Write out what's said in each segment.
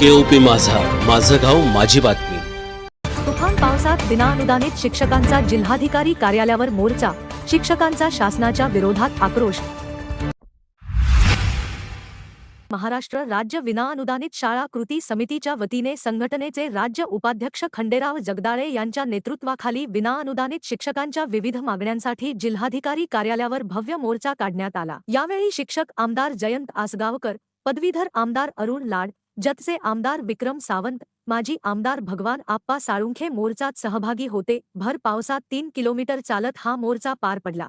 केओपी माझा. माझं गाव माझी बातमी. तुफान पावसात विनाअनुदानित शिक्षकांचा जिल्हाधिकारी कार्यालयावर मोर्चा. शिक्षकांचा शासनाच्या विरोधात आक्रोश. महाराष्ट्र राज्य विनाअनुदानित शाळा कृती समितीच्या वतीने संघटनेचे राज्य उपाध्यक्ष खंडेराव जगदाळे यांच्या नेतृत्वाखाली विनाअनुदानित शिक्षकांच्या विविध मागण्यांसाठी जिल्हाधिकारी कार्यालयावर भव्य मोर्चा काढण्यात आला. यावेळी शिक्षक आमदार जयंत आसगावकर पदवीधर आमदार अरुण लाड जतचे आमदार विक्रम सावंत माजी आमदार भगवान आप्पा साळुंखे मोर्चात सहभागी होते. भर पावसात तीन किलोमीटर चालत हा मोर्चा पार पडला.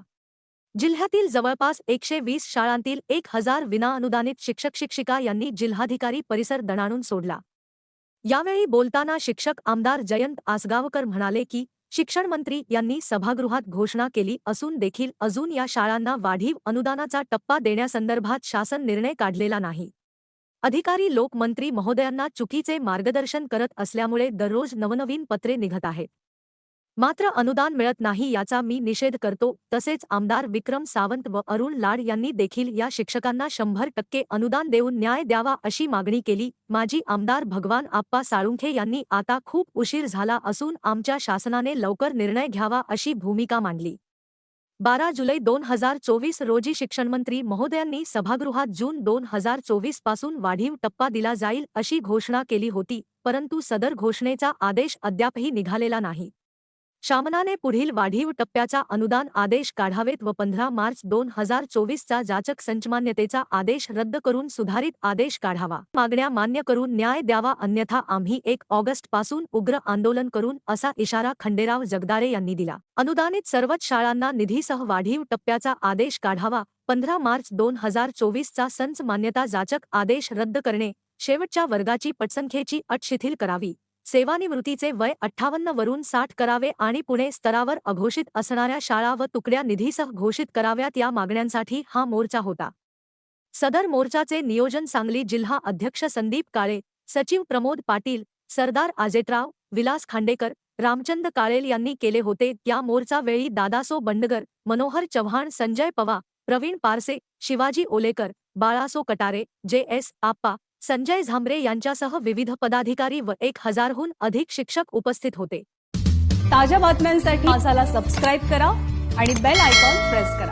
जिल्ह्यातील जवळपास एकशे वीस शाळांतील एक हजार विनाअनुदानित शिक्षक शिक्षिका यांनी जिल्हाधिकारी परिसर दणाणून सोडला. यावेळी बोलताना शिक्षक आमदार जयंत आसगावकर म्हणाले की शिक्षण मंत्री यांनी सभागृहात घोषणा केली असून देखील अजून या शाळांना वाढीव अनुदानाचा टप्पा देण्यासंदर्भात शासन निर्णय काढलेला नाही. अधिकारी लोकमंत्री महोदयांना चुकीचे मार्गदर्शन करत असल्यामुळे दररोज नवनवीन पत्रे निघत आहेत. मात्र अनुदान मिळत नाही याचा मी निषेध करतो तसेच आमदार विक्रम सावंत व अरुण लाड यांनी देखील या शिक्षकांना शंभर टक्के अनुदान देऊन न्याय द्यावा अशी मागणी केली. माजी आमदार भगवान आप्पा साळुंखे यांनी आता खूप उशीर झाला असून आमच्या शासनाने लवकर निर्णय घ्यावा अशी भूमिका मांडली. बारा जुलै दोन हजार चोवीस रोजी शिक्षणमंत्री महोदयांनी सभागृहात जून दोन हजार चोवीसपासून वाढीव टप्पा दिला जाईल अशी घोषणा केली होती परंतु सदर घोषणेचा आदेश अद्यापही निघालेला नाही. शामनाने पुढील वाढीव टप्प्याचा अनुदान आदेश काढावेत व पंधरा मार्च दोन हजार चोवीसचा जाचक संचमान्यतेचा आदेश रद्द करून सुधारित आदेश काढावा. मागण्या मान्य करून न्याय द्यावा अन्यथा आम्ही एक ऑगस्टपासून उग्र आंदोलन करून असा इशारा खंडेराव जगदारे यांनी दिला. अनुदानित सर्वच शाळांना निधीसह वाढीव टप्प्याचा आदेश काढावा पंधरा मार्च दोन हजार चोवीसचा संच मान्यता जाचक आदेश रद्द करणे शेवटच्या वर्गाची पटसंख्येची अट शिथिल करावी. सेवानिवृत्तीचे वय अठ्ठावन्न वरून साठ करावे आणि पुणे स्तरावर अघोषित असणाऱ्या शाळा व तुकड्या निधीसह घोषित कराव्यात या मागण्यांसाठी हा मोर्चा होता. सदर मोर्चाचे नियोजन सांगली जिल्हा अध्यक्ष संदीप काळे सचिव प्रमोद पाटील सरदार आजेटराव विलास खांडेकर रामचंद काळेल यांनी केले होते. या मोर्चावेळी Dadaso Bandgar Manohar Chavan Sanjay Pawar Pravin parse Shivaji Olekar Balaso Katare J S आप्पा संजय झांबरे यांच्यासह विविध पदाधिकारी व एक हजारहून अधिक शिक्षक उपस्थित होते. ताज्या बातम्यांसाठी माझाला सबस्क्राईब करा आणि बेल आयकॉन प्रेस करा.